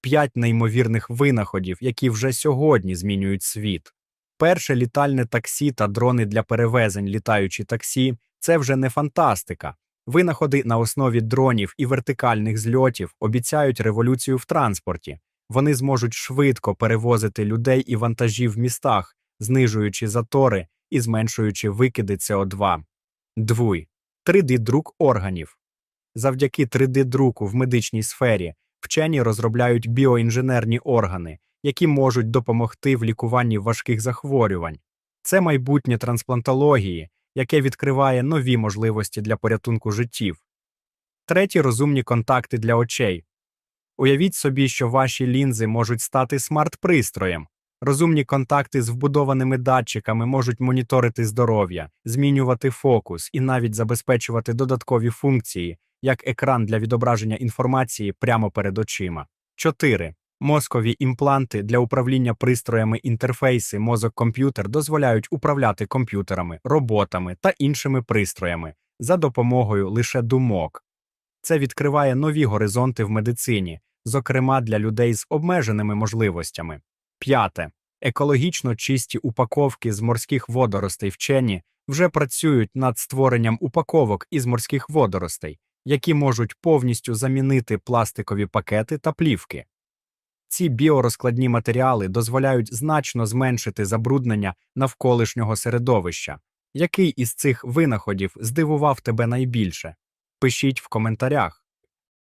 п'ять неймовірних винаходів, які вже сьогодні змінюють світ. Перше літальне таксі та дрони для перевезень літаючі таксі це вже не фантастика. Винаходи на основі дронів і вертикальних зльотів обіцяють революцію в транспорті. Вони зможуть швидко перевозити людей і вантажі в містах, знижуючи затори і зменшуючи викиди СО2. Двуй. 3D-друк органів. Завдяки 3D-друку в медичній сфері вчені розробляють біоінженерні органи, які можуть допомогти в лікуванні важких захворювань. Це майбутнє трансплантології, яке відкриває нові можливості для порятунку життів. Треті розумні контакти для очей. Уявіть собі, що ваші лінзи можуть стати смарт-пристроєм. Розумні контакти з вбудованими датчиками можуть моніторити здоров'я, змінювати фокус і навіть забезпечувати додаткові функції, як екран для відображення інформації прямо перед очима. 4. Мозкові імпланти для управління пристроями інтерфейси мозок-комп'ютер дозволяють управляти комп'ютерами, роботами та іншими пристроями за допомогою лише думок. Це відкриває нові горизонти в медицині, зокрема для людей з обмеженими можливостями. П'яте. Екологічно чисті упаковки з морських водоростей вчені вже працюють над створенням упаковок із морських водоростей, які можуть повністю замінити пластикові пакети та плівки. Ці біорозкладні матеріали дозволяють значно зменшити забруднення навколишнього середовища. Який із цих винаходів здивував тебе найбільше? Пишіть в коментарях.